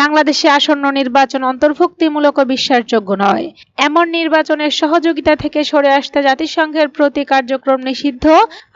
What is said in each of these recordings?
বাংলাদেশে আসন্ন নির্বাচন অন্তর্ভুক্তিমূলক ও বিশ্বাসযোগ্য নয়। এমন নির্বাচনের সহযোগিতা থেকে সরে আসতে জাতিসংঘের প্রতি কার্যক্রম নিষিদ্ধ,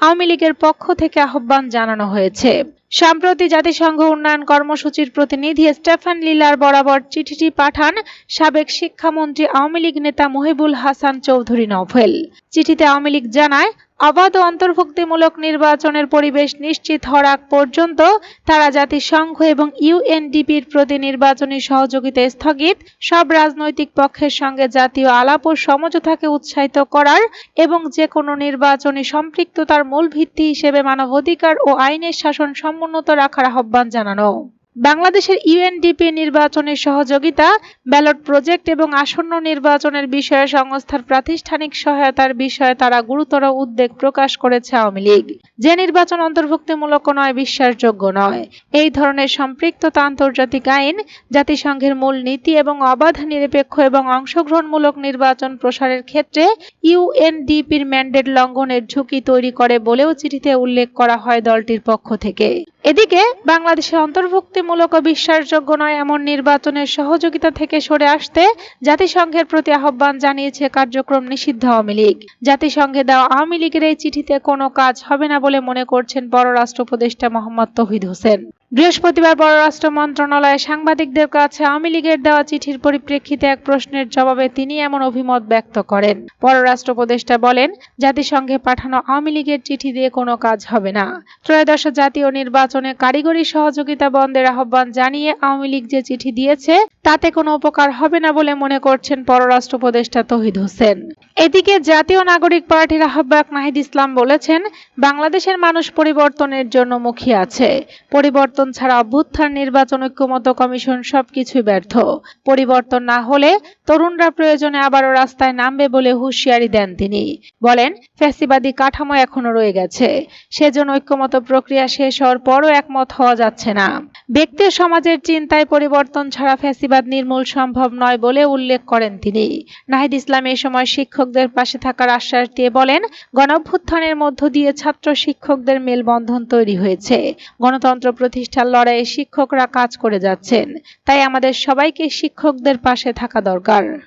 আওয়ামী লীগের পক্ষ থেকে আহ্বান জানানো হয়েছে। সম্প্রতি জাতিসংঘ উন্নয়ন কর্মসূচির প্রতিনিধি স্টেফান লিলার বরাবর চিঠিটি পাঠান সাবেক শিক্ষামন্ত্রী আওয়ামী লীগ নেতা মহিবুল হাসান চৌধুরী নভেল। চিঠিতে আওয়ামী লীগ জানায় অবাধ অন্তর্ভুক্তিমূলক নির্বাচনের পরিবেশ নিশ্চিত হওয়ার আগ পর্যন্ত তারা জাতিসংঘ এবং ইউএনডিপির প্রতি নির্বাচনী সহযোগিতা স্থগিত। সব রাজনৈতিক পক্ষের সঙ্গে জাতীয় আলাপ ও সমঝোতাকে উৎসাহিত করার এবং যে কোনো নির্বাচনী সম্পৃক্ততার মূল ভিত্তি হিসেবে মানবাধিকার ও আইনের শাসন সমুন্নত রাখার আহ্বান জানানো। বাংলাদেশের ইউএনডিপি নির্বাচনের সহযোগিতা, ব্যালট প্রজেক্ট এবং আসন্ন নির্বাচনের বিষয়ে সংস্থার প্রাতিষ্ঠানিক সহায়তার বিষয়ে তারা গুরুতর উদ্বেগ প্রকাশ করেছে আওয়ামী লীগ। যে নির্বাচন অন্তর্ভুক্তিমূলক নয়, বিশ্বাসযোগ্য নয়। এই ধরনের সম্পৃক্ততা আন্তর্জাতিক আইন, জাতিসংঘের মূল নীতি এবং অবাধ, নিরপেক্ষ এবং অংশগ্রহণমূলক নির্বাচন প্রসারের ক্ষেত্রে ইউএনডিপির ম্যান্ডেট লঙ্ঘনের ঝুঁকি তৈরি করে বলেও চিঠিতে উল্লেখ করা হয় দলটির পক্ষ থেকে। এদিকে বাংলাদেশে অন্তর্ভুক্তিমূলক ও বিশ্বাসযোগ্য নয় এমন নির্বাচনের সহযোগিতা থেকে সরে আসতে জাতিসংঘের প্রতি আহ্বান জানিয়েছে কার্যক্রম নিষিদ্ধ আওয়ামী লীগ। জাতিসংঘে দেওয়া আওয়ামী লীগের এই চিঠিতে কোনো কাজ হবে না বলে মনে করছেন পররাষ্ট্র উপদেষ্টা মোহাম্মদ তহিদ হোসেন। বৃহস্পতিবার পররাষ্ট্র মন্ত্রণালয়ে সাংবাদিকদের কাছে আওয়ামী লীগের দেওয়া চিঠির পরিপ্রেক্ষিতে এক প্রশ্নের জবাবে তিনি এমন অভিমত ব্যক্ত করেন। পররাষ্ট্র উপদেষ্টা বলেন, জাতিসংঘে পাঠানো আওয়ামী লীগের চিঠি দিয়ে কোনো কাজ হবে না। ত্রয়োদশ জাতীয় নির্বাচনে কারিগরি সহযোগিতা বন্ধের আহ্বান জানিয়ে আওয়ামী লীগ যে চিঠি দিয়েছে তাতে কোনো উপকার হবে না বলে মনে করছেন পররাষ্ট্র উপদেষ্টা তহিদ হোসেন। এদিকে জাতীয় নাগরিক পার্টির আহ্বায়ক নাহিদ ইসলাম বলেছেন, বাংলাদেশের মানুষ পরিবর্তনের জন্য মুখিয়ে আছে। পরিবর্তন ছাড়া অভ্যুত্থান, নির্বাচন ঐক্যমত কমিশন সবকিছুই ব্যর্থ। পরিবর্তন না হলে তরুণরা প্রয়োজনে আবারও রাস্তায় নামবে বলে হুঁশিয়ারি দেন তিনি। বলেন, ফ্যাসিবাদী কাঠামো এখনও রয়ে গেছে। সেজন্য ঐক্যমত প্রক্রিয়া শেষ হওয়ার পরও একমত হওয়া যাচ্ছে না। ব্যক্তি সমাজের চিন্তায় পরিবর্তন ছাড়া ফ্যাসিবাদ নির্মূল সম্ভব নয় বলে উল্লেখ করেন তিনি। নাহিদ ইসলাম এ সময় শিক্ষকদের পাশে থাকার আশ্বাস দিয়ে বলেন, গণভ্যুত্থানের মধ্য দিয়ে ছাত্র শিক্ষকদের মেলবন্ধন তৈরি হয়েছে। গণতন্ত্র প্রতিষ্ঠার লড়াইয়ে শিক্ষকরা কাজ করে যাচ্ছেন। তাই আমাদের সবাইকে শিক্ষকদের পাশে থাকা দরকার।